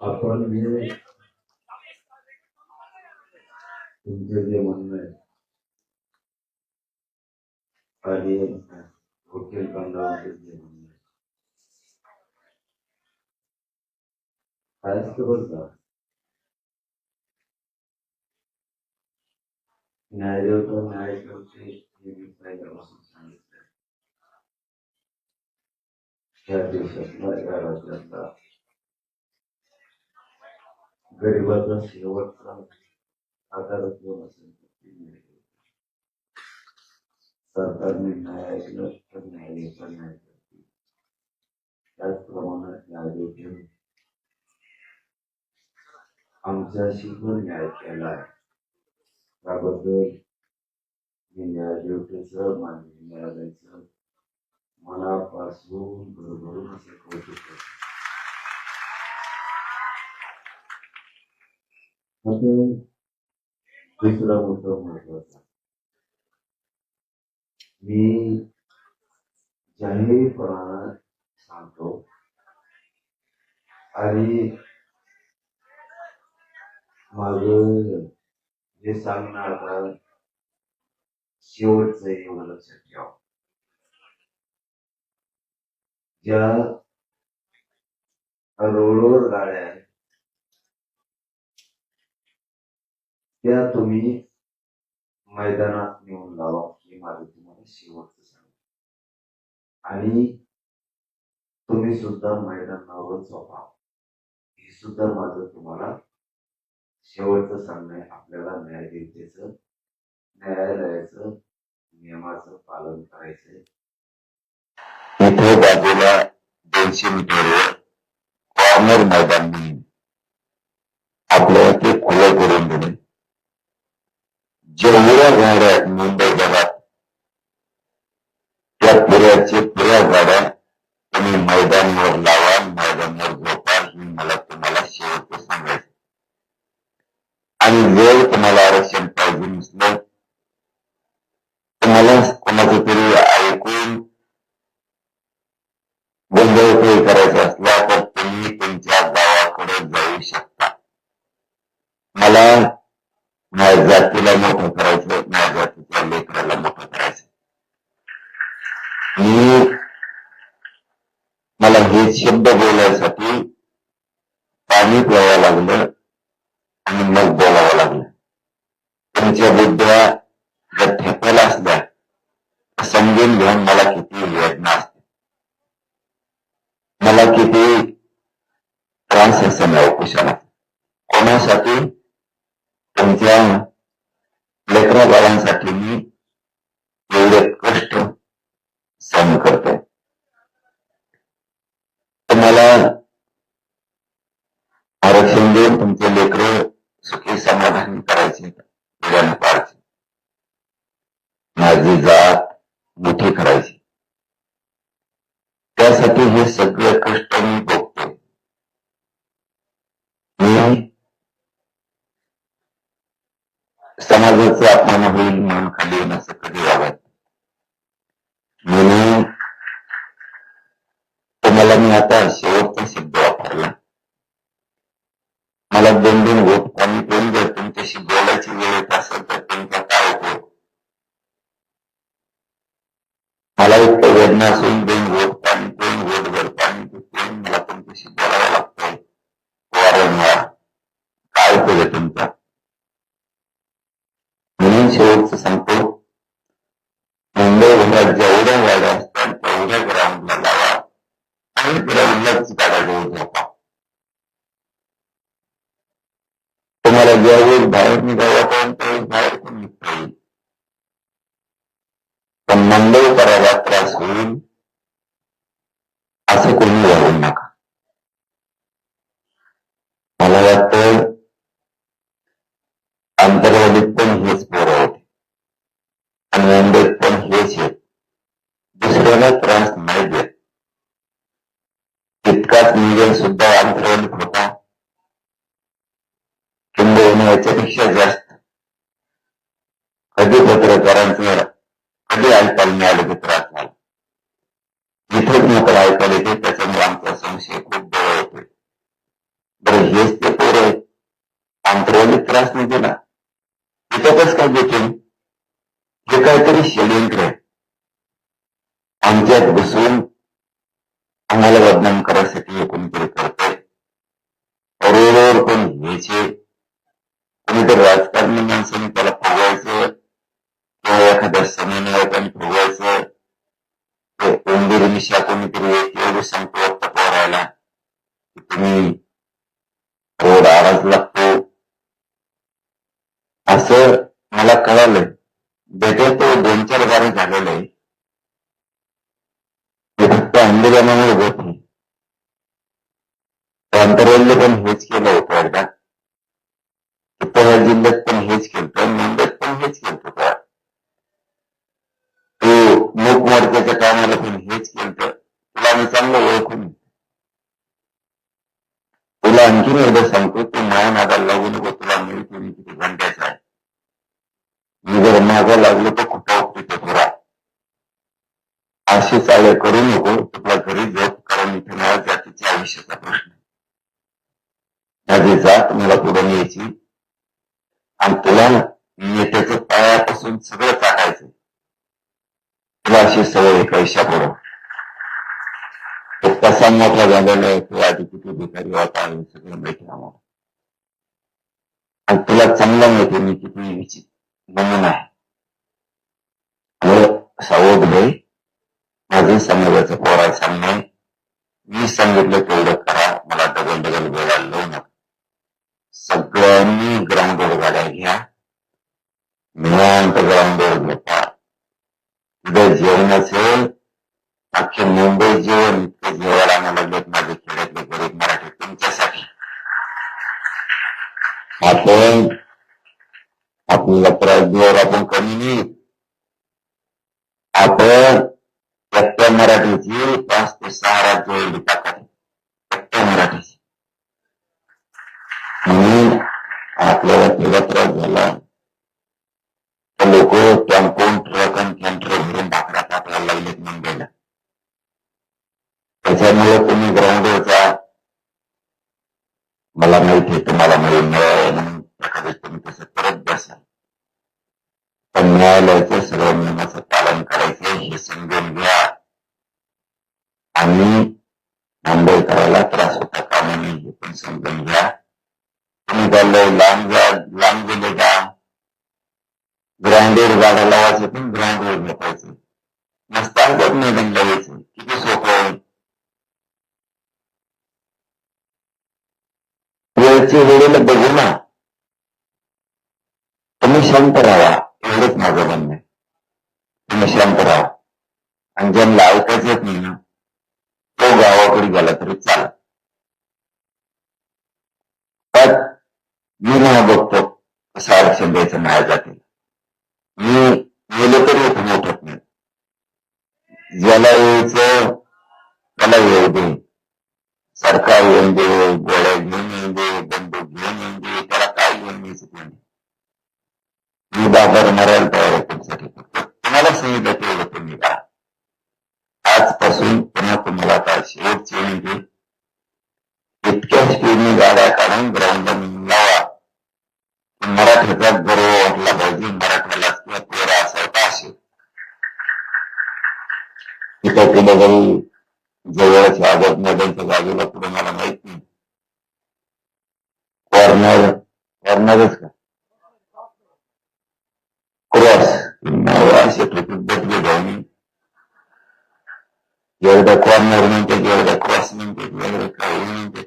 आपण हे तुमचं जे म्हणणं आहे. आणि हॉटेल बंधावाचं जे म्हणणं आहे. काय असतं बरं का न्यायदेवता न्याय करते हे मी पहिल्यापासून सांगितलं या दिवसातला या गरिबाचा शेवटचा आधार कोण असेल सरकारने न्याय ऐकलं तर न्यायालय पण न्याय करते त्याचप्रमाणे न्यायदेवतेने आमच्याशी पण न्याय केला आहे. त्याबद्दल मी न्यायालयाचं मानवी न्यायालयाचं मनापासून भरभरून असं कौतुक करतो दुसरा मुद्दा महत्त्वाचा मी जाहीरपणात सांगतो आणि माझं जे सांगणं आता शेवटचं आहे एवढं लक्षात ठेवा. ज्या रोडवर गाड्या आहेत. त्या तुम्ही मैदानात नेऊन लावा हे माझं तुम्हाला शेवटचं सांग आणि तुम्ही सुद्धा मैदानावर झोपा. हे सुद्धा माझं तुम्हाला शेवटचं सांगणं आहे. आपल्याला न्यायदेवतेचं न्यायालयाचं नियमाचं पालन करायचंय. दोनशे मीटरवर कॉर्नर मैदान म्हणून आपल्याला ते खुलं करून दिले. जेवढ्या गाड्या मुंबई मोठं करायचं माझ्या जातीच्या लेकराला मोठं करायचं मी मला हे शब्द लेकरा मी एवढे कष्ट सहन करतोय. तुम्हाला आरक्षण देऊन तुमचे लेकर सुखी समाधान करायचे उद्यान पाडायचे माझी जात मोठी करायची. त्यासाठी हे सगळे कष्ट खाली येऊन असं कधी वागत म्हणून तुम्हाला मी आता शेवटचा शब्द वापरला मला दोन दोन वोट पाणी करून जर तुमच्याशी बोलायची वेळ येत असेल तर तुमचा काय उपयोग मला इतकं वेदना असून मुंबई भागात जेवढ्या गाड्या असतात तेवढ्या ग्राउंडला लावा आणि ग्राउंडलाच गाड्या घेऊन झोपा तुम्हाला ज्यावेळेस बाहेर निघावा पण त्यावेळेस बाहेर पण निघता येईल. पण मंडळ करायला त्रास होईल असं कोणी वागू दुसऱ्याला त्रास नाही देत तितकाच निवेदन सुद्धा आंतरवादीत होता. किंबहुना याच्यापेक्षा जास्त कधी पत्रकारांचं कधी ऐकायला मिळालं की त्रास झाला जिथेच नोकर ऐकायला येते त्रास नाही दिला इथं कसं काय देते हे काहीतरी षडयंत्र आहे आमच्यात बसून आम्हाला बदनाम करायसाठी हे कोणीतरी करतंय. बरोबर प्रांतरेल्ले पण हेच केलं होतं एकदा. माझी जात मला पुढे न्यायची आणि तुला नेत्याचं पायापासून सगळं टाकायचं तुला अशी सवय एका पैशा पुढं तो कसा मोठा झालेला आहे तो आधी किती भिकारी होता हे सगळं माहिती आम्हाला आणि तुला चांगलं माहिती मी किती विचित नमुना आहे आणि सावध भाई माझं समाजाचं पोरा सांगणे मी सांगितलं तेवढं करा मला डबल डबल वेळा लावू नका सगळ्यांनी ग्राउंडवर गाड्या घ्या निवांत ग्राउंडवर झोपा तिथं जेवणाचं अख्खे मुंबई जेवण इतकं जेवायला आणायला लागलेत माझे खेड्यातले गरीब मराठी तुमच्यासाठी आपण आपल्याला त्रास देवर आपण कमी नाही आपण प्रत्येक मराठीची पाच ते सहा राज्य एवढी ताकद आहे प्रत्येक मराठीची म्हणून आपल्याला तेव्हा त्रास झाला. ग्रँडेड गाड्या लावायचं पण ग्राउंडवर झोपायचं नसतात मैदान लावायचं. किती सोपं आहे. वेळची वेळेला बघू ना. तुम्ही शांत राहा. एवढंच माझं म्हणणं आहे. तुम्ही शांत राहा. आणि ज्यांना ऐकायचं नाही ना तो गावाकडे गेला तरी चाल पण मी नाही बघतो कसं आरक्षण द्यायचं नाही जाते मी गेलो तरी इथून उठत नाही तिथं कुठं जरी जवळच आझाद मैदानच्या बाजूला पुढे मला माहीत नाही. कॉर्नर कॉर्नरच का? क्रॉस नाव असे ठोकीत बदले जाऊन एवढं कॉर्नर म्हणते एवढं क्रॉस म्हणते एवढं काही म्हणते.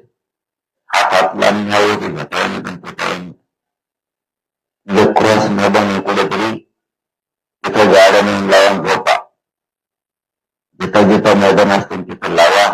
हातातला न्यावं ते घटायने पण पेटायने क्रॉस मैदान कुठेतरी तिथं गाड्या नेऊन लावून झोपा గీత గీత మేధనస్తికి పిల్లవా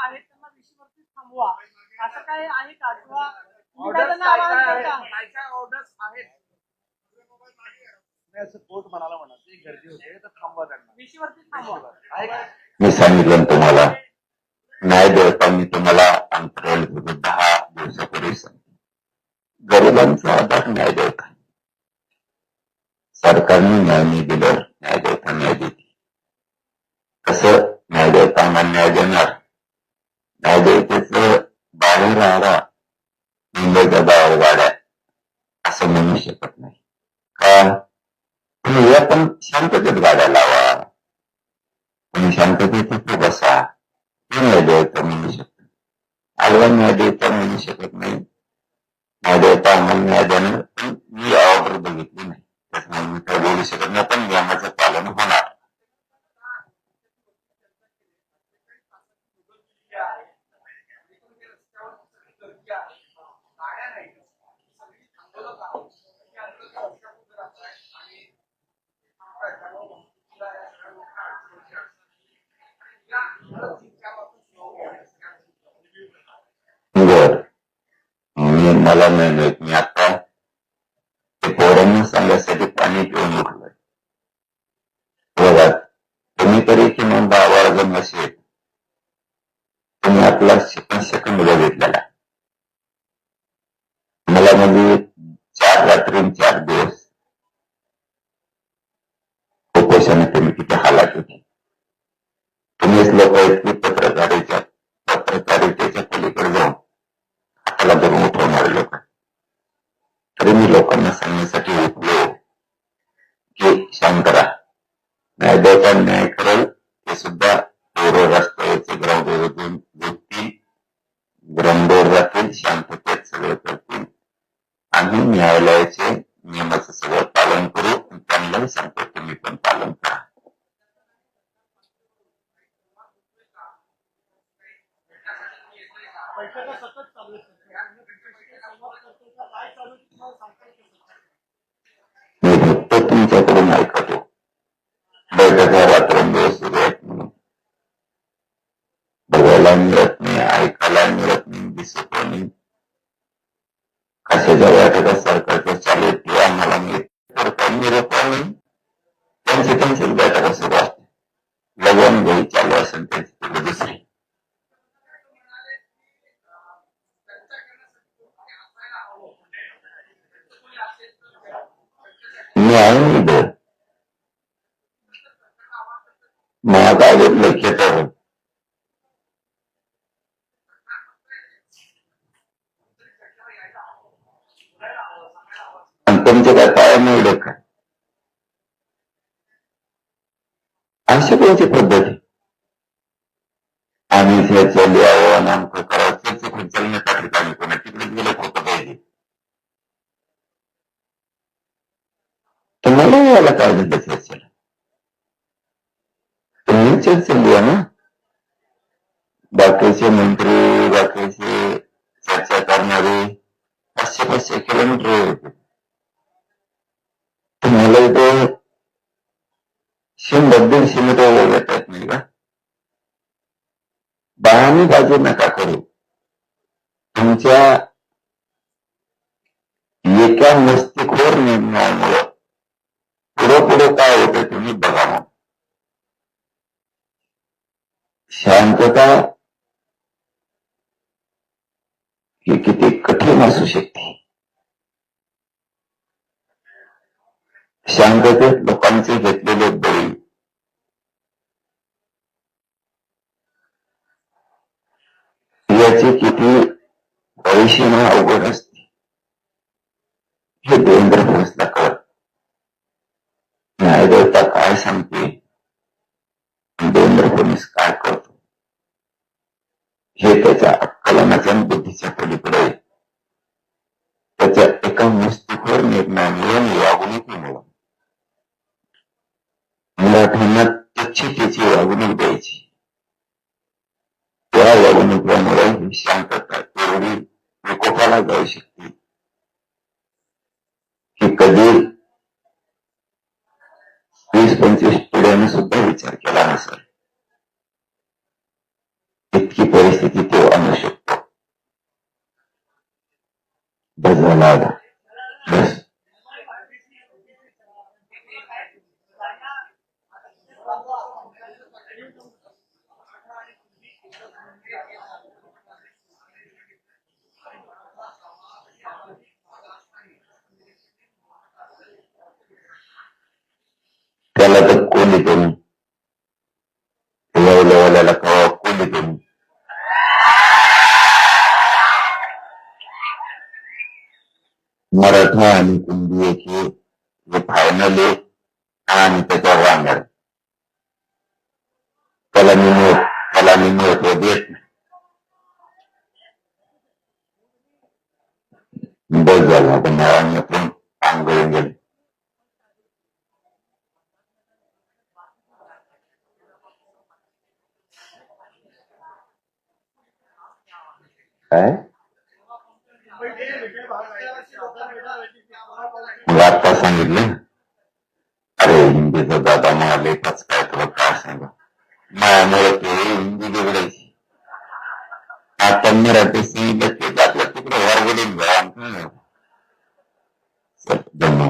आहेत त्यांना विषयावरती थांबवा. असं काय आहे का? किंवा तुम्ही काय त्यांना आवाहन करता? नाही असं कोर्ट म्हणाला म्हणा ते गर्दी होते तर थांबवा त्यांना. विषयावरती थांबवा. ऐक मी सांगितलं तुम्हाला न्याय देवतांनी तुम्हाला अंतराल दहा दिवसापूर्वी सांगितलं गरिबांचा आधार न्याय देवता. सरकारने न्याय नाही दिल्यावर न्याय देवता न्याय देते कसं न्याय देवतांना न्याय देणार? न्याय बाहेर राहणार मुंबईच्या बाहेर गाड्या असं म्हणू शकत नाही का तुम्ही या पण शांततेत गाड्या लावा तुम्ही शांततेत तिथे बसा ते नाही देवता म्हणू शकत आडवा न्याय देवता म्हणू शकत नाही न्याय देवता आम्हाला न्याय देणार पण मी ऑर्डर बघितली नाही त्याच्यामुळे मी काय बोलू शकत नाही पण नियमाचं पालन होणार बर मी मला नाही मी आता ते पोरांना सांगण्यासाठी पाणी पिऊन उठलोय बघा तुम्ही तरी किमान दहा बारा जण असे तुम्ही आपला सेकंड सेकंड बघितलेला तुम्हीच लोक आहेत की पत्रकारिता मी फक्त तुमच्याकडून ऐकतो. बैठका रात्रंदिवस सुरू आहेत म्हणून. बघायला मिळत नाही ऐकायला मिळत नाही दिसत नाही. कशाच्या बैठका सरकारच्या चालू आहेत ते आम्हाला मिळत तर काही मिळत नाही. त्यांची त्यांचीच बैठका सुरू असते. लगन घरी चालू असेल त्यांची दुसरी. मी आहे लक्षात आहे आणि तुमचं काय काय मिळलं का अशी कोणती पद्धती? आम्ही हे चालू तुम्हाला याला काय झालं चर्चेला तुम्ही चर्चेली आहे ना बाकीचे मंत्री बाकीचे चर्चा करणारे पाचशे पाचशे किलोमीटर होते तुम्हाला इथे शंभर दीडशे मीटर वर येत आहेत नाही का बाहेरनी बाजू नका करू तुमच्या एका मस्तीखोर निर्णयामुळे पुढे काय होते तुम्ही बघा मग. शांतता ही किती कठीण असू शकते. शांततेत लोकांचे घेतलेले बळी. याची किती भविष्यमा अवघड असते. सांगते. देवेंद्र फडणवीस काय करतो? हे त्याच्या अक्कलनाच्या बुद्धीच्या पलीकडे त्याच्या एका मस्तीखोर निर्णयामुळे वागणुकीमुळे मराठ्यांना त्याची त्याची वागणूक द्यायची. त्या वागणुकीमुळे ही शांतता तेवढी विकोपाला जाऊ शकते. की कधी वीस पंचवीस पिढ्याने सुद्धा विचार केला नसेल. इतकी परिस्थिती तो आणू शकतो. बस झाला बस त्याला तर कोणी तुम्ही लेवल्याला कवा कोणी तुम्ही मराठा आणि कुंभी जे फायनल आहे आणि त्याच्यावर राहणार त्याला मी त्याला मी महत्त्व देत नाही. बस झाला आता मेळाव्यात पण काम करून गेले. काय? मग आत्ता सांगितलं अरे हिंदीचा दादा म्हणाले लेखच काय तुला काय सांगा मायामुळे ते हिंदी बिघडायची आता मराठी सांगितलं ते दाखलं तिकडे वर गेले जन्म